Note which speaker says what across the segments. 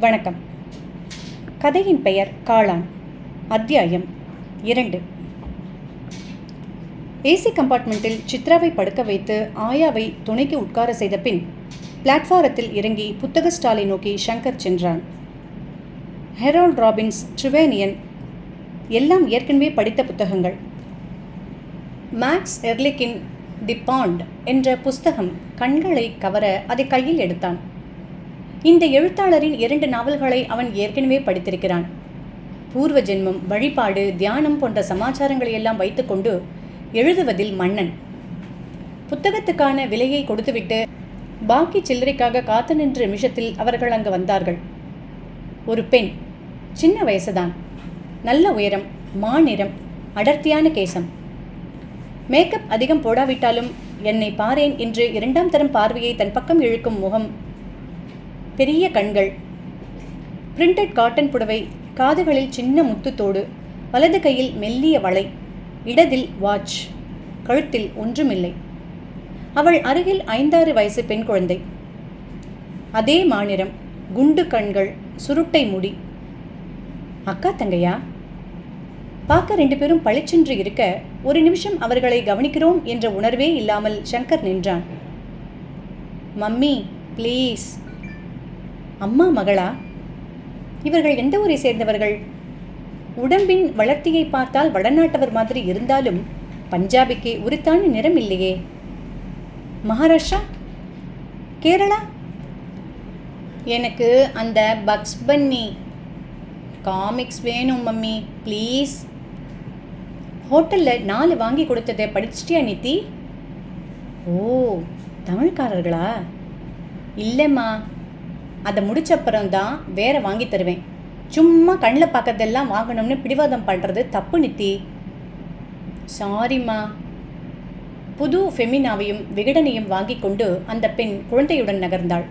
Speaker 1: வணக்கம். கதையின் பெயர் காளான். அத்தியாயம் இரண்டு. ஏசி கம்பார்ட்மெண்ட்டில் சித்ராவை படுக்க வைத்து ஆயாவை துணைக்கு உட்கார செய்த பின் பிளாட்ஃபாரத்தில் இறங்கி புத்தக ஸ்டாலை நோக்கி ஷங்கர் சென்றான். ஹெரால்ட் ராபின்ஸ் ட்ரிவேனியன் எல்லாம் ஏற்கனவே படித்த புத்தகங்கள். மேக்ஸ் எர்லிக்கின் தி பாண்ட் என்ற புஸ்தகம் கண்களை கவர அதை கையில் எடுத்தான். இந்த எழுத்தாளரின் இரண்டு நாவல்களை அவன் ஏற்கனவே படித்திருக்கிறான். பூர்வ ஜென்மம் வழிபாடு தியானம் போன்ற சமாச்சாரங்களை எல்லாம் வைத்துக்கொண்டு எழுதுவதில் மன்னன். புத்தகத்துக்கான விலையை கொடுத்துவிட்டு பாக்கி சில்லறைக்காக காத்து நின்ற நிமிஷத்தில் அவர்கள் அங்கு வந்தார்கள். ஒரு பெண் சின்ன வயசுதான். நல்ல உயரம் மாநிறம் அடர்த்தியான கேசம். மேக்கப் அதிகம் போடாவிட்டாலும் என்னை பாரேன் என்று இரண்டாம் தரம் பார்வையை தன் பக்கம் இழுக்கும் முகம் பெரிய கண்கள். பிரிண்டட் காட்டன் புடவை காதுகளில் சின்ன முத்துத்தோடு வலது கையில் மெல்லிய வளை இடதில் வாட்ச் கழுத்தில் ஒன்றுமில்லை. அவள் அருகில் ஐந்தாறு வயசு பெண் குழந்தை. அதே மாநிறம் குண்டு கண்கள் சுருட்டை முடி. அக்கா தங்கையா? பார்க்க ரெண்டு பேரும் பளிச்சென்று இருக்க ஒரு நிமிஷம் அவர்களை கவனிக்கிறோம் என்ற உணர்வே இல்லாமல் சங்கர் நின்றான். மம்மி ப்ளீஸ் அம்மா மகளா? இவர்கள் எந்த ஊரை சேர்ந்தவர்கள்? உடம்பின் வளர்த்தியை பார்த்தால் வடநாட்டவர் மாதிரி இருந்தாலும் பஞ்சாபிக்கு உரித்தான நிறம் இல்லையே. மகாராஷ்டிரா? கேரளா? எனக்கு அந்த பக்ஸ் பன்னி காமிக்ஸ் வேணும் மம்மி. ப்ளீஸ். ஹோட்டலில் நாலு வாங்கி கொடுத்ததை படிச்சிட்டியா நித்தி? ஓ தமிழ்காரர்களா? இல்லைம்மா. அதை முடிச்சப்புறம் தான் வேற வாங்கி தருவேன். சும்மா கண்ணில் பார்க்கறதெல்லாம் வாங்கணும்னு பிடிவாதம் பண்ணுறது தப்பு நித்தி. சாரிம்மா புது ஃபெமினாவையும் விகடனையும் வாங்கி கொண்டு அந்த பெண் குழந்தையுடன் நகர்ந்தாள்.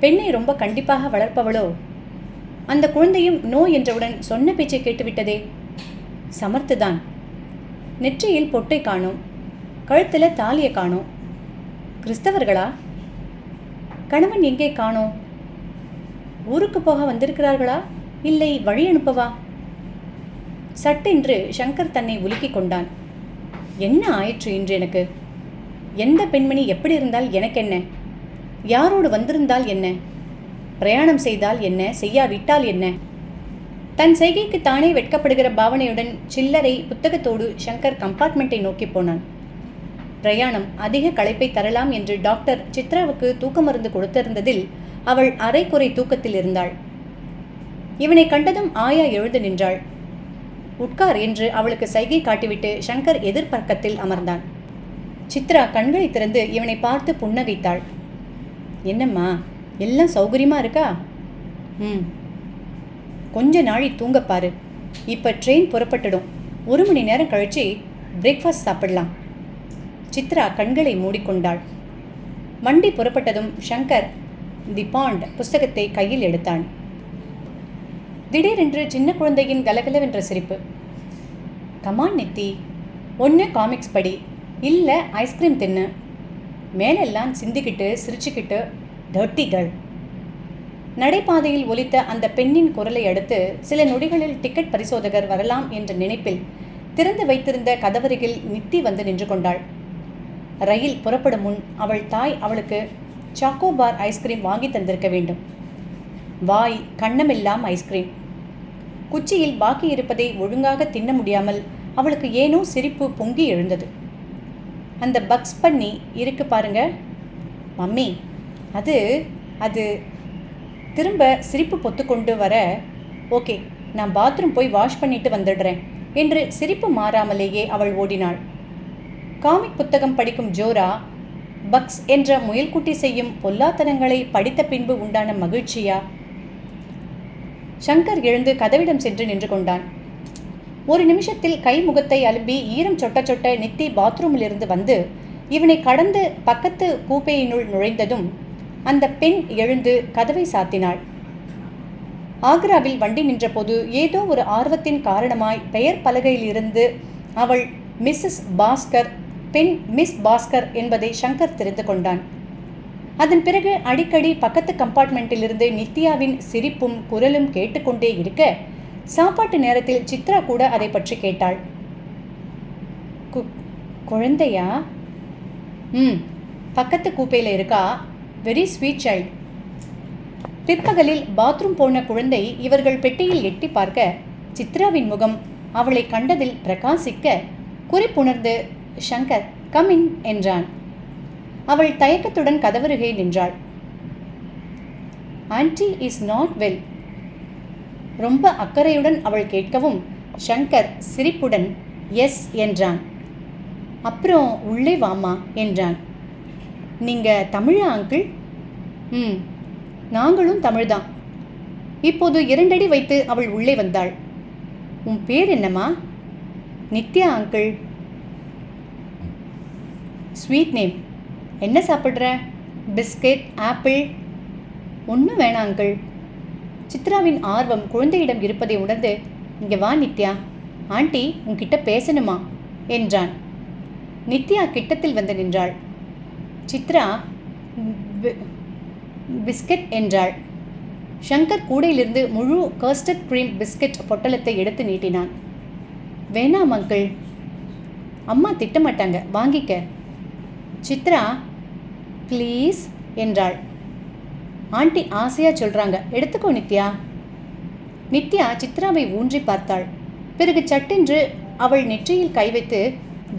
Speaker 1: பெண்ணை ரொம்ப கண்டிப்பாக வளர்ப்பவளோ? அந்த குழந்தையும் நோ என்றவுடன் சொன்ன பேச்சை கேட்டுவிட்டதே? சமர்த்துதான். நெற்றியில் பொட்டை காணோம். கழுத்தில் தாலியை காணோம். கிறிஸ்தவர்களா? கணவன் எங்கே காணோம்? ஊருக்கு போக வந்திருக்கிறார்களா? இல்லை வழி அனுப்பவா? சட்டென்று சங்கர் தன்னை உலுக்கிக் கொண்டான். என்ன ஆயிற்று இன்று எனக்கு? எந்த பெண்மணி எப்படி இருந்தால் எனக்கென்ன? யாரோடு வந்திருந்தால் என்ன? பிரயாணம் செய்தால் என்ன? செய்யாவிட்டால் என்ன? தன் செய்கைக்கு தானே வெட்கப்படுகிற பாவனையுடன் சில்லறை புத்தகத்தோடு சங்கர் கம்பார்ட்மெண்ட்டை நோக்கி போனான். பிரயாணம் அதிக களைப்பை தரலாம் என்று டாக்டர் சித்ராவுக்கு தூக்க மருந்து கொடுத்திருந்ததில் அவள் அரைக்குறை தூக்கத்தில் இருந்தாள். இவனை கண்டதும் ஆயா எழுந்து நின்றாள். உட்கார் என்று அவளுக்கு சைகை காட்டிவிட்டு சங்கர் எதிர்பக்கத்தில் அமர்ந்தான். சித்ரா கண்களை திறந்து இவனை பார்த்து புன்னகைத்தாள். என்னம்மா எல்லாம் சௌகரியமா இருக்கா? ம். கொஞ்ச நாழி தூங்கப்பாரு இப்போ ட்ரெயின் புறப்பட்டுடும். ஒரு மணி நேரம் கழிச்சு பிரேக்ஃபாஸ்ட் சாப்பிடலாம். சித்ரா கண்களை மூடிக்கொண்டாள். மண்டி புறப்பட்டதும் ஷங்கர் தி பாண்ட் புஸ்தகத்தை கையில் எடுத்தான். திடீரென்று சின்ன குழந்தையின் கலகலவென்ற சிரிப்பு. கமான் நித்தி ஒன்று காமிக்ஸ் படி. இல்லை ஐஸ்கிரீம் தின்னு. மேலெல்லாம் சிந்திக்கிட்டு சிரிச்சுக்கிட்டு டர்ட்டி கேர்ள் நடைபாதையில் ஒலித்த அந்த பெண்ணின் குரலை அடுத்து சில நொடிகளில் டிக்கெட் பரிசோதகர் வரலாம் என்ற நினைப்பில் திறந்து வைத்திருந்த கதவருகில் நித்தி வந்து நின்று கொண்டாள். ரயில் புறப்படும் முன் அவள் தாய் அவளுக்கு சாக்கோபார் ஐஸ்கிரீம் வாங்கி தந்திருக்க வேண்டும். வாய் கண்ணமெல்லாம் ஐஸ்கிரீம் குச்சியில் பாக்கி இருப்பதை ஒழுங்காக தின்ன முடியாமல் அவளுக்கு ஏனோ சிரிப்பு பொங்கி எழுந்தது. அந்த பக்ஸ் பண்ணி இருக்கு பாருங்க. மம்மி அது அது. திரும்ப சிரிப்பு பொத்துக்கொண்டு வர ஓகே நான் பாத்ரூம் போய் வாஷ் பண்ணிட்டு வந்துடுறேன் என்று சிரிப்பு மாறாமலேயே அவள் ஓடினாள். காமிக் புத்தகம் படிக்கும் ஜோரா பக்ஸ் என்ற முயல்குட்டி செய்யும் பொல்லாத்தனங்களை படித்த பின்பு உண்டான மகிழ்ச்சியா? சங்கர் எழுந்து கதவிடம் சென்று நின்று கொண்டான். ஒரு நிமிஷத்தில் கை முகத்தை அலும்பி ஈரம் சொட்ட சொட்ட நித்தி பாத்ரூமிலிருந்து வந்து இவனை கடந்து பக்கத்து கூப்பையினுள் நுழைந்ததும் அந்த பெண் எழுந்து கதவை சாத்தினாள். ஆக்ராவில் வண்டி நின்றபோது ஏதோ ஒரு ஆர்வத்தின் காரணமாய் பெயர் பலகையிலிருந்து அவள் மிஸ்ஸஸ் பாஸ்கர் பெண் மிஸ் பாஸ்கர் என்பதை சங்கர் தெரிந்து கொண்டான். அதன் பிறகு அடிக்கடி பக்கத்து கம்பார்ட்மெண்ட்டிலிருந்து நித்யாவின் சிரிப்பும் குரலும் கேட்டுக்கொண்டே இருக்க சாப்பாட்டு நேரத்தில் சித்ரா கூட அதை பற்றி கேட்டாள். கு குழந்தையா? ம் பக்கத்து கூப்பையில் இருக்கா? வெரி ஸ்வீட் சைல்ட் பிற்பகலில் பாத்ரூம் போன குழந்தை இவர்கள் பெட்டியில் எட்டி பார்க்க சித்ராவின் முகம் அவளை கண்டதில் பிரகாசிக்க குறிப்புணர்ந்து ஷங்கர் கம் இன் என்றான். அவள் தயக்கத்துடன் கதவருகே நின்றாள். ஆன்டி இஸ் நாட் வெல் ரொம்ப அக்கறையுடன் அவள் கேட்கவும் ஷங்கர் சிரிப்புடன் எஸ் என்றான். அப்புறம் உள்ளே வாமா என்றான். நீங்கள் தமிழா அங்கிள் ம் நாங்களும் தமிழ்தான். இப்போது இரண்டடி வைத்து அவள் உள்ளே வந்தாள். உன் பேர் என்னம்மா? நித்யா அங்கிள் ஸ்வீட் நேம் என்ன சாப்பிட்ற? பிஸ்கெட் ஆப்பிள் ஒன்றும் வேணாம் அங்கிள் சித்ராவின் ஆர்வம் குழந்தையிடம் இருப்பதை உணர்ந்து இங்கே வா நித்யா. ஆண்டி உன்கிட்ட பேசணுமா? என்றான். நித்யா கிட்டத்தில் வந்து நின்றாள். சித்ரா பிஸ்கெட் என்றாள். ஷங்கர் கூடையிலிருந்து முழு கர்ஸ்டட் க்ரீம் பிஸ்கெட் பொட்டலத்தை எடுத்து நீட்டினான். வேணாம் அங்கிள் அம்மா திட்டமாட்டாங்க. வாங்கிக்க. சித்ரா ப்ளீஸ் என்றாள். ஆண்டி ஆசையாக சொல்கிறாங்க எடுத்துக்கோ நித்யா. நித்யா சித்ராவை ஊன்றி பார்த்தாள். பிறகு சட்டென்று அவள் நெற்றியில் கை வைத்து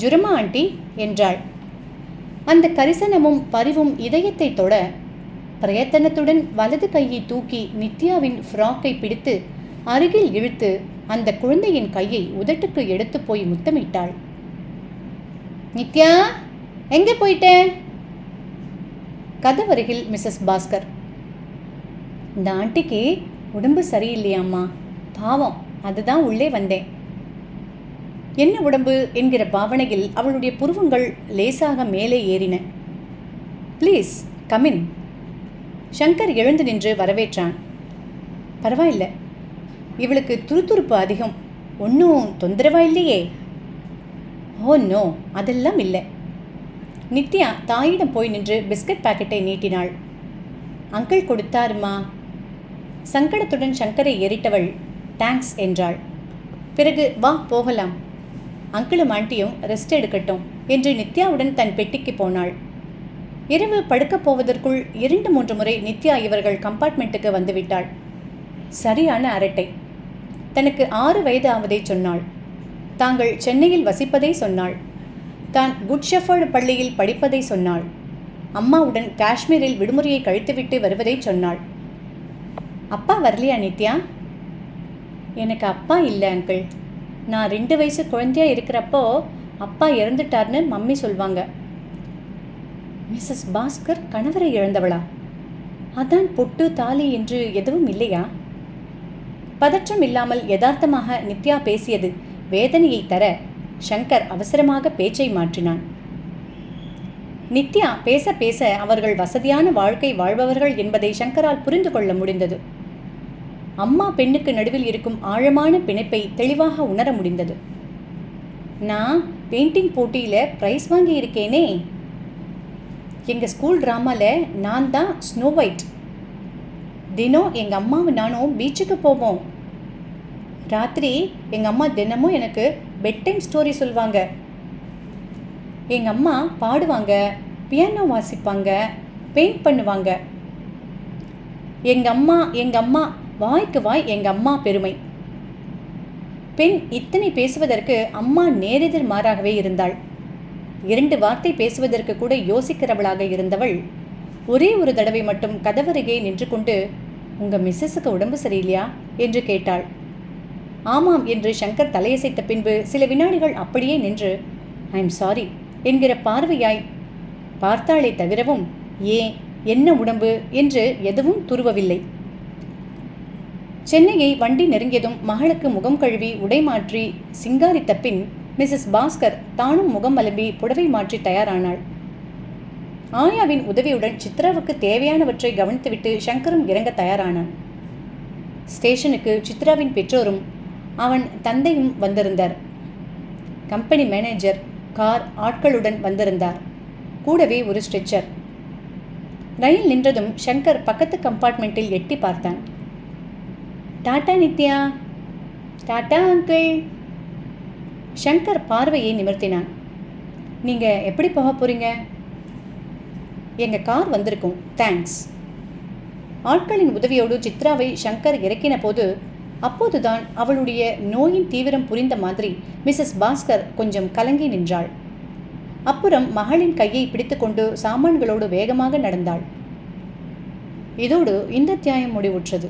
Speaker 1: ஜுரமா ஆண்டி என்றாள். அந்த கரிசனமும் பரிவும் இதயத்தை தொட பிரயத்தனத்துடன் வலது கையை தூக்கி நித்யாவின் ஃப்ராக்கை பிடித்து அருகில் இழுத்து அந்த குழந்தையின் கையை உதட்டுக்கு எடுத்து போய் முத்தமிட்டாள். நித்யா! எங்கே போயிட்டேன்? கதவருகில் மிஸ்ஸஸ் பாஸ்கர். இந்த ஆண்டிக்கு உடம்பு சரியில்லையாம்மா. பாவம் அதுதான் உள்ளே வந்தேன். என்ன உடம்பு என்கிற பாவனையில் அவளுடைய புருவங்கள் லேசாக மேலே ஏறின. ப்ளீஸ் கமின் ஷங்கர் எழுந்து நின்று வரவேற்றான். பரவாயில்ல. இவளுக்கு துருதுருப்பு அதிகம். ஒன்றும் தொந்தரவா இல்லையே. ஓ நோ அதெல்லாம் இல்லை. நித்யா தாயிடம் போய் நின்று பிஸ்கட் பாக்கெட்டை நீட்டினாள். அங்கிள் கொடுத்தாருமா? சங்கடத்துடன் சங்கரை ஏறிட்டவள் தேங்க்ஸ் என்றாள். பிறகு வா போகலாம். அங்கிளும் ஆண்டியும் ரெஸ்ட் எடுக்கட்டும் என்று நித்யாவுடன் தன் பெட்டிக்கு போனாள். இரவு படுக்கப் போவதற்குள் இரண்டு மூன்று முறை நித்யா இவர்கள் கம்பார்ட்மெண்ட்டுக்கு வந்துவிட்டாள். சரியான அரட்டை தனக்கு ஆறு வயது ஆவதை சொன்னாள். தாங்கள் சென்னையில் வசிப்பதை சொன்னாள். தான் குட் ஷெஃபர்டு பள்ளியில் படிப்பதை சொன்னாள். அம்மாவுடன் காஷ்மீரில் விடுமுறையை கழித்துவிட்டு வருவதை சொன்னாள். அப்பா வரலையா நித்யா? எனக்கு அப்பா இல்லை அங்கிள். நான் ரெண்டு வயசு குழந்தையா இருக்கிறப்போ அப்பா இறந்துட்டார்னு மம்மி சொல்வாங்க. மிஸ்ஸஸ் பாஸ்கர் கணவரை இழந்தவளா? அதான் பொட்டு தாலி என்று எதுவும் இல்லையா? பதற்றம் இல்லாமல் யதார்த்தமாக நித்யா பேசியது வேதனையை தர ஷங்கர் அவசரமாக பேச்சை மாற்றினான். நித்யா பேச பேச அவர்கள் வசதியான வாழ்க்கை வாழ்பவர்கள் என்பதை சங்கரால் புரிந்து கொள்ள முடிந்தது. அம்மா பெண்ணுக்கு நடுவில் இருக்கும் ஆழமான பிணைப்பை தெளிவாக உணர முடிந்தது. நான் பெயிண்டிங் போட்டியில் ப்ரைஸ் வாங்கியிருக்கேனே. எங்கள் ஸ்கூல் ட்ராமாவில் நான் தான் ஸ்னோ ஒயிட் தினம் எங்கள் அம்மாவும் நானும் பீச்சுக்கு போவோம். ராத்திரி எங்கள் அம்மா தினமும் எனக்கு பெட் டைம் ஸ்டோரி சொல்லுவாங்க எங்கள் அம்மா பாடுவாங்க பியானோ வாசிப்பாங்க பெயிண்ட் பண்ணுவாங்க. எங்கள் அம்மா எங்கள் அம்மா வாய்க்கு வாய் எங்கள் அம்மா பெருமை. பெண் இத்தனை பேசுவதற்கு அம்மா நேரெதிர் மாறாகவே இருந்தாள். இரண்டு வார்த்தை பேசுவதற்கு கூட யோசிக்கிறவளாக இருந்தவள் ஒரே ஒரு தடவை மட்டும் கதவருகே நின்று கொண்டு உங்கள் மிஸ்ஸஸுக்கு உடம்பு சரியில்லையா? என்று கேட்டாள். ஆமாம் என்று சங்கர் தலையசைத்த பின்பு சில வினாடிகள் அப்படியே நின்று ஐ எம் சாரி என்கிற பார்வையாய் பார்த்தாளே தவிரவும் ஏன்? என்ன உடம்பு? என்று எதுவும் துருவவில்லை. சென்னையை வண்டி நெருங்கியதும் மகளுக்கு முகம் கழுவி உடை மாற்றி சிங்காரித்த பின் மிஸ்ஸஸ் பாஸ்கர் தானும் முகம் மலம்பி புடவை மாற்றி தயாரானாள். ஆயாவின் உதவியுடன் சித்ராவுக்கு தேவையானவற்றை கவனித்துவிட்டு சங்கரும் இறங்க தயாரானான். ஸ்டேஷனுக்கு சித்ராவின் பெற்றோரும் அவன் தந்தையும் வந்திருந்தார். கம்பெனி மேனேஜர் கார் ஆட்களுடன் வந்திருந்தார். கூடவே ஒரு ஸ்ட்ரெச்சர் ரயில் நின்றதும் ஷங்கர் பக்கத்து கம்பார்ட்மெண்ட்டில் எட்டி பார்த்தான். Tata Nithya tata uncle Shankar பார்வையை நிமிர்த்தினான். நீங்கள் எப்படி போக போகிறீங்க எங்கள் கார் வந்திருக்கும் தேங்க்ஸ் ஆட்களின் உதவியோடு சித்ராவை ஷங்கர் இறக்கின போது அப்போதுதான் அவளுடைய நோயின் தீவிரம் புரிந்த மாதிரி மிஸ்ஸஸ் பாஸ்கர் கொஞ்சம் கலங்கி நின்றாள். அப்புறம் மகளின் கையை பிடித்துக்கொண்டு சாமான்களோடு வேகமாக நடந்தாள். இதோடு இந்த தியாயம் முடிவுற்றது.